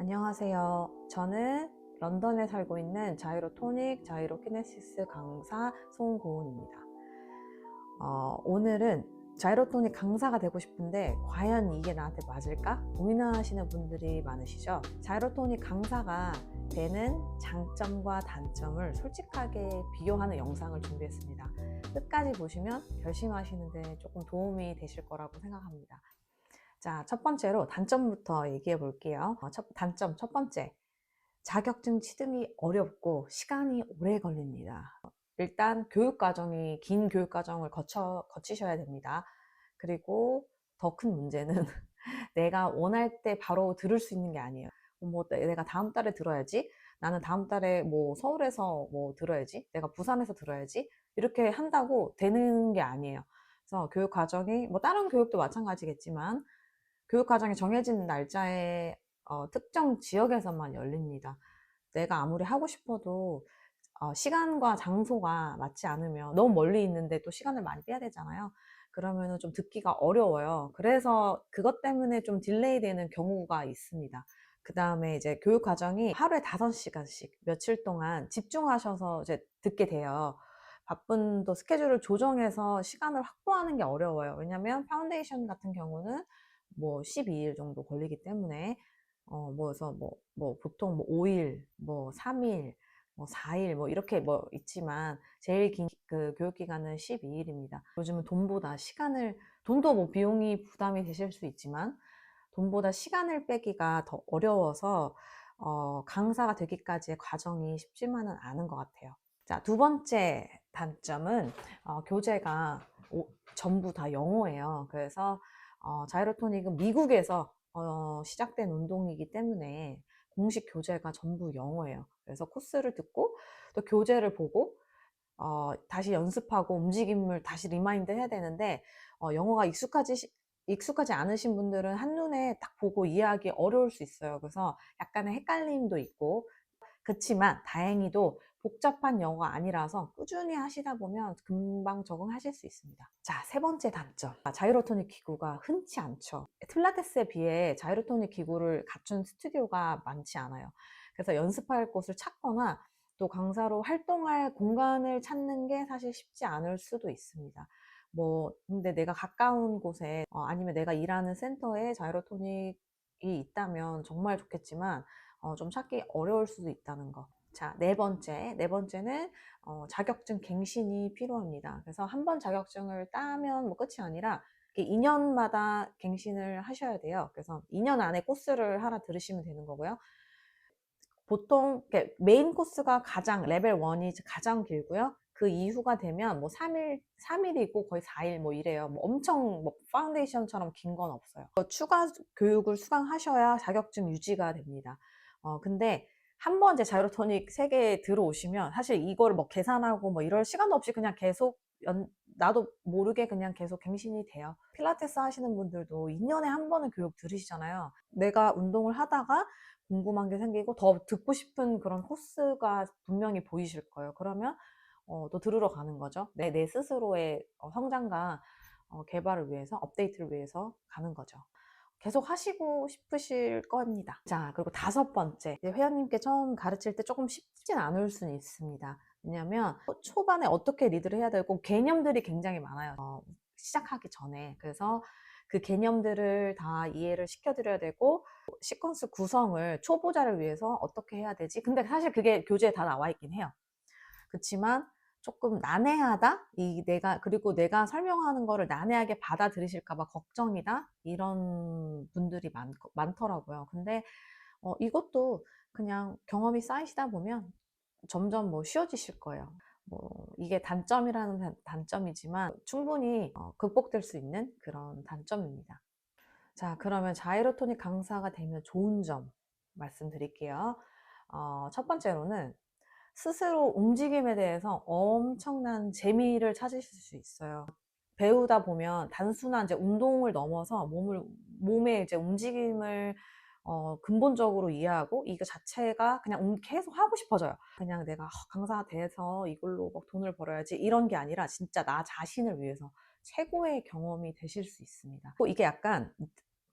안녕하세요. 저는 런던에 살고 있는 자이로 토닉, 자이로 키네시스 강사 송고은입니다. 어, 오늘은 자이로 토닉 강사가 되고 싶은데 과연 이게 나한테 맞을까? 고민하시는 분들이 많으시죠? 자이로 토닉 강사가 되는 장점과 단점을 솔직하게 비교하는 영상을 준비했습니다. 끝까지 보시면 결심하시는데 조금 도움이 되실 거라고 생각합니다. 자, 첫 번째로 단점부터 얘기해 볼게요. 어, 첫, 단점 첫 번째. 자격증 취득이 어렵고 시간이 오래 걸립니다. 일단 교육 과정이 긴 교육 과정을 거쳐 거치셔야 됩니다. 그리고 더 큰 문제는 내가 원할 때 바로 들을 수 있는 게 아니에요. 뭐 내가 다음 달에 들어야지. 나는 다음 달에 뭐 서울에서 뭐 들어야지. 내가 부산에서 들어야지. 이렇게 한다고 되는 게 아니에요. 그래서 교육 과정이 뭐 다른 교육도 마찬가지겠지만 교육 과정이 정해진 날짜에 어, 특정 지역에서만 열립니다. 내가 아무리 하고 싶어도 어, 시간과 장소가 맞지 않으면 너무 멀리 있는데 또 시간을 많이 빼야 되잖아요. 그러면 좀 듣기가 어려워요. 그래서 그것 때문에 좀 딜레이 되는 경우가 있습니다. 그 다음에 이제 교육 과정이 하루에 5시간씩 며칠 동안 집중하셔서 이제 듣게 돼요. 바쁜 또 스케줄을 조정해서 시간을 확보하는 게 어려워요. 왜냐면 파운데이션 같은 경우는 뭐 12일 정도 걸리기 때문에 어, 뭐, 그래서 뭐, 뭐, 보통 뭐 5일, 뭐 3일, 뭐 4일, 뭐 이렇게 뭐 있지만, 제일 긴 그 교육기간은 12일입니다. 요즘은 돈보다 시간을, 돈도 뭐 비용이 부담이 되실 수 있지만, 돈보다 시간을 빼기가 더 어려워서, 어, 강사가 되기까지의 과정이 쉽지만은 않은 것 같아요. 자, 두 번째 단점은, 어, 교재가 오- 전부 다 영어예요. 그래서, 어, 자이로토닉은 미국에서 어, 시작된 운동이기 때문에 공식 교재가 전부 영어예요. 그래서 코스를 듣고 또 교재를 보고 어, 다시 연습하고 움직임을 다시 리마인드 해야 되는데 어, 영어가 익숙하지 익숙하지 않으신 분들은 한눈에 딱 보고 이해하기 어려울 수 있어요. 그래서 약간의 헷갈림도 있고 그렇지만 다행히도 복잡한 영어가 아니라서 꾸준히 하시다 보면 금방 적응하실 수 있습니다. 자, 세 번째 단점. 아, 자이로토닉 기구가 흔치 않죠. 필라테스에 비해 자이로토닉 기구를 갖춘 스튜디오가 많지 않아요. 그래서 연습할 곳을 찾거나 또 강사로 활동할 공간을 찾는 게 사실 쉽지 않을 수도 있습니다. 뭐, 근데 내가 가까운 곳에, 어, 아니면 내가 일하는 센터에 자이로토닉이 있다면 정말 좋겠지만, 어, 좀 찾기 어려울 수도 있다는 거. 자, 네 번째. 네 번째는 어, 자격증 갱신이 필요합니다. 그래서 한 번 자격증을 따면 뭐 끝이 아니라 2년마다 갱신을 하셔야 돼요. 그래서 2년 안에 코스를 하나 들으시면 되는 거고요. 보통 메인 코스가 가장 레벨 1이 가장 길고요. 그 이후가 되면 뭐 3일, 3일이고 거의 4일 뭐 이래요. 뭐 엄청 뭐 파운데이션처럼 긴 건 없어요. 추가 교육을 수강하셔야 자격증 유지가 됩니다. 어, 근데 한번 이제 자이로토닉 세계에 들어오시면 사실 이거를 뭐 계산하고 뭐 이럴 시간도 없이 그냥 계속 연, 나도 모르게 그냥 계속 갱신이 돼요. 필라테스 하시는 분들도 2년에 한 번은 교육 들으시잖아요. 내가 운동을 하다가 궁금한 게 생기고 더 듣고 싶은 그런 코스가 분명히 보이실 거예요. 그러면 어, 또 들으러 가는 거죠. 내, 내 스스로의 어, 성장과 어, 개발을 위해서, 업데이트를 위해서 가는 거죠. 계속 하시고 싶으실 겁니다. 자, 그리고 다섯 번째. 회원님께 처음 가르칠 때 조금 쉽진 않을 수는 있습니다. 왜냐면 초반에 어떻게 리드를 해야 되고 개념들이 굉장히 많아요. 어, 시작하기 전에. 그래서 그 개념들을 다 이해를 시켜드려야 되고 시퀀스 구성을 초보자를 위해서 어떻게 해야 되지? 근데 사실 그게 교재에 다 나와 있긴 해요. 그렇지만 조금 난해하다? 이 내가, 그리고 내가 설명하는 거를 난해하게 받아들이실까봐 걱정이다? 이런 분들이 많, 많더라고요. 근데, 어, 이것도 그냥 경험이 쌓이시다 보면 점점 뭐 쉬워지실 거예요. 뭐, 이게 단점이라는 단- 단점이지만 충분히 어, 극복될 수 있는 그런 단점입니다. 자, 그러면 자이로토닉 강사가 되면 좋은 점 말씀드릴게요. 어, 첫 번째로는 스스로 움직임에 대해서 엄청난 재미를 찾으실 수 있어요. 배우다 보면 단순한 이제 운동을 넘어서 몸을, 몸의 이제 움직임을 어, 근본적으로 이해하고 이거 자체가 그냥 음, 계속 하고 싶어져요. 그냥 내가 어, 강사가 돼서 이걸로 막 돈을 벌어야지 이런 게 아니라 진짜 나 자신을 위해서 최고의 경험이 되실 수 있습니다. 또 이게 약간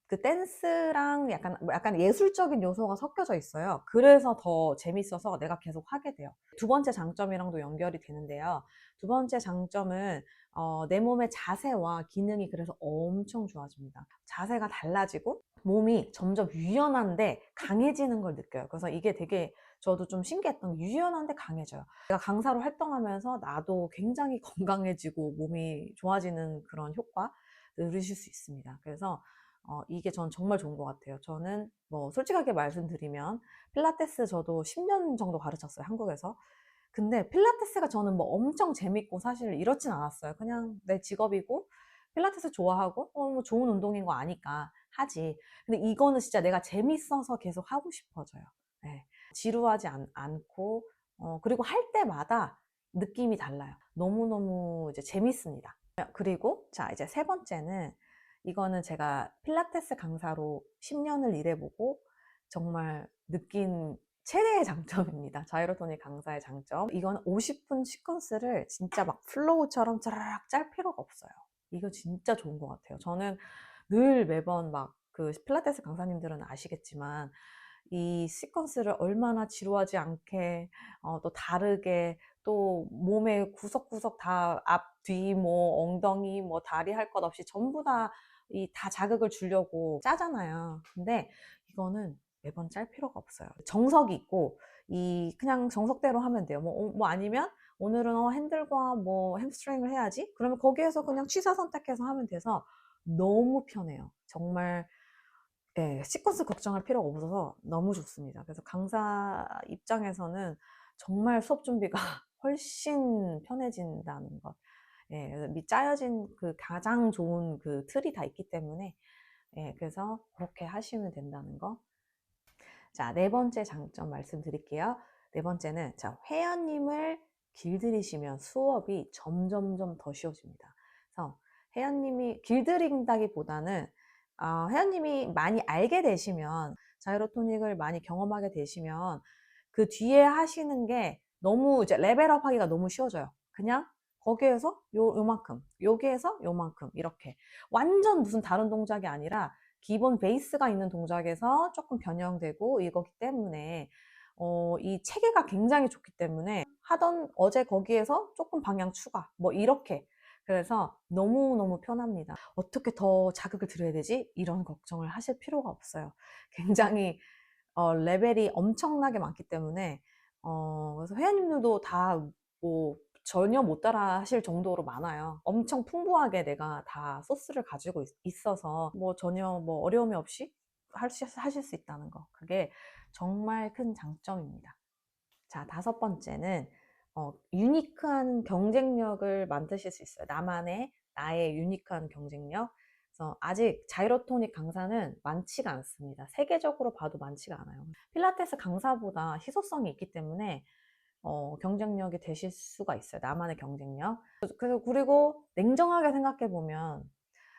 그 댄스랑 약간 뭐 약간 예술적인 요소가 섞여져 있어요. 그래서 더 재밌어서 내가 계속 하게 돼요. 두 번째 장점이랑도 연결이 되는데요. 두 번째 장점은 어, 내 몸의 자세와 기능이 그래서 엄청 좋아집니다. 자세가 달라지고 몸이 점점 유연한데 강해지는 걸 느껴요. 그래서 이게 되게 저도 좀 신기했던 게 유연한데 강해져요. 제가 강사로 활동하면서 나도 굉장히 건강해지고 몸이 좋아지는 그런 효과 누리실 수 있습니다. 그래서 어, 이게 전 정말 좋은 것 같아요. 저는 뭐 솔직하게 말씀드리면 필라테스 저도 10년 정도 가르쳤어요. 한국에서. 근데 필라테스가 저는 뭐 엄청 재밌고 사실 이렇진 않았어요. 그냥 내 직업이고 필라테스 좋아하고 어, 뭐 좋은 운동인 거 아니까 하지. 근데 이거는 진짜 내가 재밌어서 계속 하고 싶어져요. 네. 지루하지 않, 않고 어, 그리고 할 때마다 느낌이 달라요. 너무너무 이제 재밌습니다. 그리고 자 이제 세 번째는 이거는 제가 필라테스 강사로 10년을 일해보고 정말 느낀 최대의 장점입니다. 자이로토닉 강사의 장점. 이건 50분 시퀀스를 진짜 막 플로우처럼 짜라락 짤 필요가 없어요. 이거 진짜 좋은 것 같아요. 저는 늘 매번 막 그 필라테스 강사님들은 아시겠지만 이 시퀀스를 얼마나 지루하지 않게 어, 또 다르게 또 몸의 구석구석 다 앞, 뒤, 뭐 엉덩이, 뭐 다리 할 것 없이 전부 다 이 다 자극을 주려고 짜잖아요. 근데 이거는 매번 짤 필요가 없어요. 정석이 있고 이 그냥 정석대로 하면 돼요. 뭐, 어, 뭐 아니면 오늘은 어, 핸들과 뭐 햄스트링을 해야지. 그러면 거기에서 그냥 취사 선택해서 하면 돼서 너무 편해요. 정말 예, 시퀀스 걱정할 필요가 없어서 너무 좋습니다. 그래서 강사 입장에서는 정말 수업 준비가 훨씬 편해진다는 것. 예, 그래서 미 짜여진 그 가장 좋은 그 틀이 다 있기 때문에 예, 그래서 그렇게 하시면 된다는 거. 자, 네 번째 장점 말씀드릴게요. 네 번째는 자, 회원님을 길들이시면 수업이 점점점 더 쉬워집니다. 그래서 회원님이 길들인다기보다는 어, 회원님이 많이 알게 되시면 자이로토닉을 많이 경험하게 되시면 그 뒤에 하시는 게 너무 이제 레벨업 하기가 너무 쉬워져요. 그냥 거기에서 요, 요만큼, 여기에서 요만큼, 이렇게. 완전 무슨 다른 동작이 아니라 기본 베이스가 있는 동작에서 조금 변형되고 이거기 때문에 어, 이 체계가 굉장히 좋기 때문에 하던 어제 거기에서 조금 방향 추가, 뭐 이렇게. 그래서 너무너무 편합니다. 어떻게 더 자극을 드려야 되지? 이런 걱정을 하실 필요가 없어요. 굉장히 어, 레벨이 엄청나게 많기 때문에 어, 그래서 회원님들도 다 뭐 전혀 못 따라 하실 정도로 많아요. 엄청 풍부하게 내가 다 소스를 가지고 있, 어서뭐 전혀 뭐 어려움이 없이 하실 수 있다는 거. 그게 정말 큰 장점입니다. 자, 다섯 번째는 어, 유니크한 경쟁력을 만드실 수 있어요. 나만의 나의 유니크한 경쟁력. 그래서 아직 자이로토닉 강사는 많지가 않습니다. 세계적으로 봐도 많지가 않아요. 필라테스 강사보다 희소성이 있기 때문에 어, 경쟁력이 되실 수가 있어요. 나만의 경쟁력. 그래서 그리고 냉정하게 생각해 보면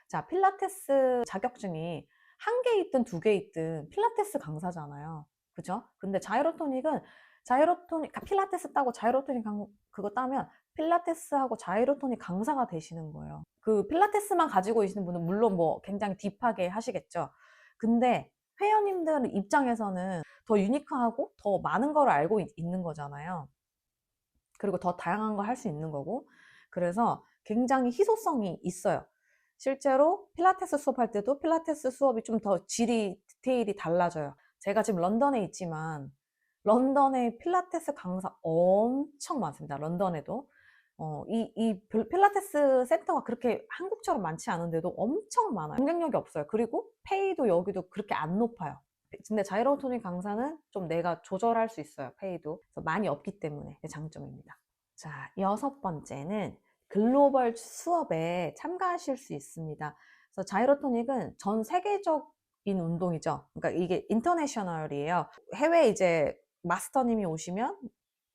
자 필라테스 자격증이 한 개 있든 두 개 있든 필라테스 강사잖아요. 그죠? 근데 자이로토닉은 자이로토닉 필라테스 따고 자이로토닉 강, 그거 따면 필라테스하고 자이로토닉 강사가 되시는 거예요. 그 필라테스만 가지고 계시는 분은 물론 뭐 굉장히 딥하게 하시겠죠. 근데 회원님들 입장에서는 더 유니크하고 더 많은 걸 알고 있, 는 거잖아요. 그리고 더 다양한 걸 할 수 있는 거고. 그래서 굉장히 희소성이 있어요. 실제로 필라테스 수업할 때도 필라테스 수업이 좀 더 질이, 디테일이 달라져요. 제가 지금 런던에 있지만 런던에 필라테스 강사 엄청 많습니다. 런던에도. 어, 이, 이 필라테스 센터가 그렇게 한국처럼 많지 않은데도 엄청 많아요. 경쟁력이 없어요. 그리고 페이도 여기도 그렇게 안 높아요. 근데 자이로토닉 강사는 좀 내가 조절할 수 있어요. 페이도. 많이 없기 때문에 장점입니다. 자, 여섯 번째는 글로벌 수업에 참가하실 수 있습니다. 그래서 자이로토닉은 전 세계적인 운동이죠. 그러니까 이게 인터내셔널이에요. 해외 이제 마스터님이 오시면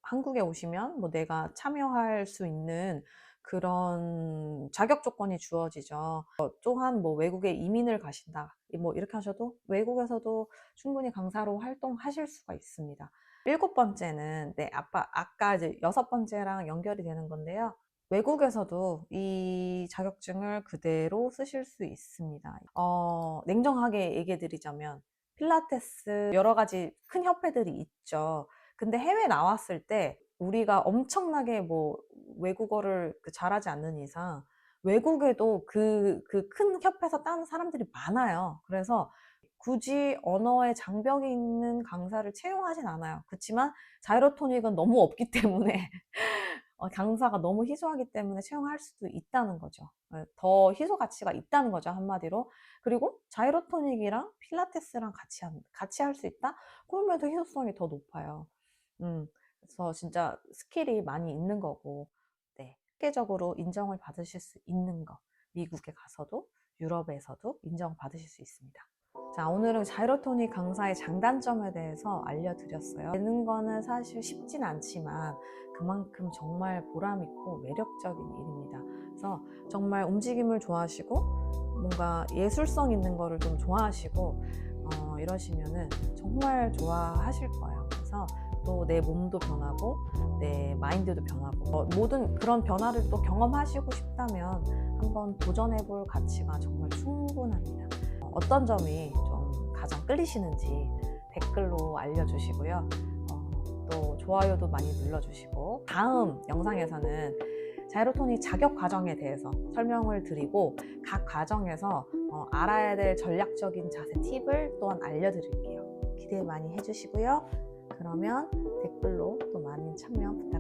한국에 오시면 뭐 내가 참여할 수 있는 그런 자격 조건이 주어지죠. 어, 또한 뭐 외국에 이민을 가신다. 뭐 이렇게 하셔도 외국에서도 충분히 강사로 활동하실 수가 있습니다. 일곱 번째는 네, 아빠 아까 이제 여섯 번째랑 연결이 되는 건데요. 외국에서도 이 자격증을 그대로 쓰실 수 있습니다. 어, 냉정하게 얘기해 드리자면 필라테스 여러 가지 큰 협회들이 있죠. 근데 해외 나왔을 때 우리가 엄청나게 뭐 외국어를 그 잘하지 않는 이상 외국에도 그 그 큰 협회에서 따는 사람들이 많아요. 그래서 굳이 언어에 장벽이 있는 강사를 채용하진 않아요. 그렇지만 자이로토닉은 너무 없기 때문에 어, 강사가 너무 희소하기 때문에 채용할 수도 있다는 거죠. 예, 더 희소 가치가 있다는 거죠, 한마디로. 그리고 자이로토닉이랑 필라테스랑 같이, 한- 같이 할 수 있다? 그러면 더 희소성이 더 높아요. 음, 그래서 진짜 스킬이 많이 있는 거고, 네. 세계적으로 인정을 받으실 수 있는 거. 미국에 가서도, 유럽에서도 인정받으실 수 있습니다. 자, 오늘은 자이로토닉 강사의 장단점에 대해서 알려드렸어요. 되는 거는 사실 쉽진 않지만 그만큼 정말 보람있고 매력적인 일입니다. 그래서 정말 움직임을 좋아하시고 뭔가 예술성 있는 거를 좀 좋아하시고 어, 이러시면은 정말 좋아하실 거예요. 그래서 또 내 몸도 변하고 내 마인드도 변하고 어, 모든 그런 변화를 또 경험하시고 싶다면 한번 도전해볼 가치가 정말 충분합니다. 어, 어떤 점이 좀 가장 끌리시는지 댓글로 알려주시고요. 어, 또 좋아요도 많이 눌러주시고 다음 영상에서는 자이로토닉 자격 과정에 대해서 설명을 드리고 각 과정에서 어, 알아야 될 전략적인 자세 팁을 또한 알려드릴게요. 기대 많이 해주시고요. 그러면 댓글로 또 많이 참여 부탁드립니다.